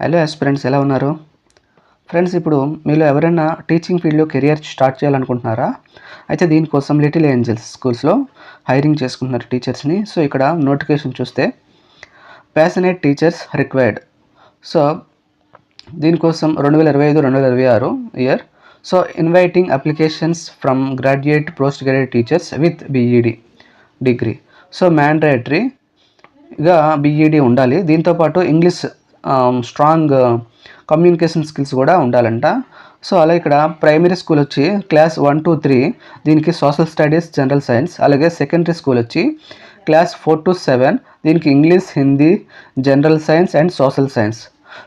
Hello friends ఎలా ఉన్నారు? Friends ఇప్పుడు మీలో ఎవరైనా టీచింగ్ ఫీల్డ్లో కెరియర్ స్టార్ట్ చేయాలనుకుంటున్నారా? అయితే దీనికోసం లిటిల్ ఏంజల్స్ స్కూల్స్లో హైరింగ్ చేసుకుంటున్నారు టీచర్స్ని సో ఇక్కడ నోటిఫికేషన్ చూస్తే ప్యాషనేట్ టీచర్స్ రిక్వైర్డ్ సో దీనికోసం రెండు వేల ఇరవై ఐదు రెండు వేల ఇరవై ఆరు year so inviting applications from graduate post graduate teachers with B Ed degree so మ్యాండేటరీగా B Ed ఉండాలి. దీంతోపాటు ఇంగ్లీష్ స్ట్రాంగ్ కమ్యూనికేషన్ స్కిల్స్ కూడా ఉండాలంట. సో అలా ఇక్కడ ప్రైమరీ స్కూల్ వచ్చి క్లాస్ వన్ టూ త్రీ దీనికి సోషల్ స్టడీస్ జనరల్ సైన్స్ అలాగే సెకండరీ స్కూల్ వచ్చి క్లాస్ ఫోర్ టు సెవెన్ దీనికి English Hindi general science and social science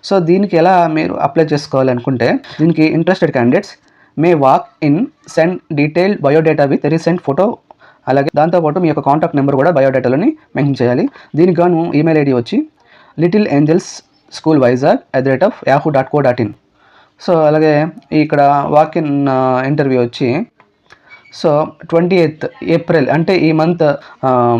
so దీనికి ఎలా మీరు అప్లై చేసుకోవాలనుకుంటే దీనికి interested candidates may walk in send detail biodata with recent photo అలాగే దాంతోపాటు మీ యొక్క కాంటాక్ట్ నెంబర్ కూడా బయోడేటాలోని మెన్షన్ చేయాలి. దీనికి గాను ఈమెయిల్ ఐడి వచ్చి little angels school Vizag at the rate of Yahoo dot co dot in so అలాగే ఇక్కడ వాక్ ఇన్ ఇంటర్వ్యూ వచ్చి సో ట్వంటీ ఎయిత్ ఏప్రిల్ అంటే ఈ మంత్ uh,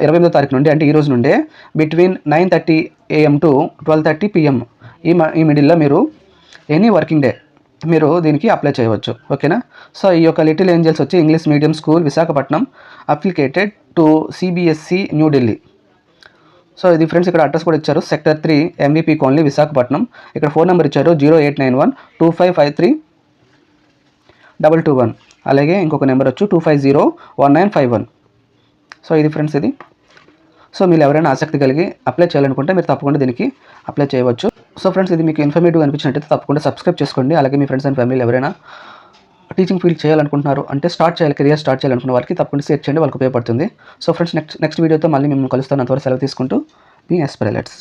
ఇరవై ఎనిమిదో తారీఖు నుండి అంటే ఈ రోజు నుండే between nine thirty AM to twelve thirty PM ఈ ఈ మిడిల్లో మీరు ఎనీ వర్కింగ్ డే మీరు దీనికి అప్లై చేయవచ్చు. ఓకేనా సో ఈ యొక్క లిటిల్ ఏంజల్స్ వచ్చి English medium school Visakhapatnam affiliated to CBSE New Delhi so ఇది ఫ్రెండ్స్ ఇక్కడ అడ్రస్ కూడా ఇచ్చారు. Sector three MVP colony Visakhapatnam. ఇక్కడ ఫోన్ నెంబర్ ఇచ్చారు zero eight nine one two five five three double two one. అలాగే ఇంకొక number వచ్చి two five zero one nine five one. So ఇది ఫ్రెండ్స్ ఇది. సో మీరు ఎవరైనా ఆసక్తి కలిగి అప్లై చేయాలనుకుంటే మీరు తప్పకుండా దీనికి అప్లై చేయవచ్చు. సో ఫ్రెండ్స్ ఇది మీకు ఇన్ఫర్మేటివ్ అనిపించినట్టయితే తప్పకుండా సబ్స్క్రైబ్ చేసుకోండి. అలాగే మీ ఫ్రెండ్స్ అండ్ ఫ్యామిలీ ఎవరైనా టీచింగ్ ఫీల్డ్ చేయాలనుకుంటున్నారు అంటే స్టార్ట్ చేయాలి కెరియర్ స్టార్ట్ చేయాలనుకున్న వారికి తప్పకుండా షేర్ చేయండి వాళ్ళకి ఉపయోగపడుతుంది. సో ఫ్రెండ్స్ నెక్స్ట్ నెక్స్ట్ వీడియోతో మళ్ళీ మిమ్మల్ని కలుస్తాను. అంతవరకు సెలవు తీసుకుంటూ మీ ఎస్పైలెట్స్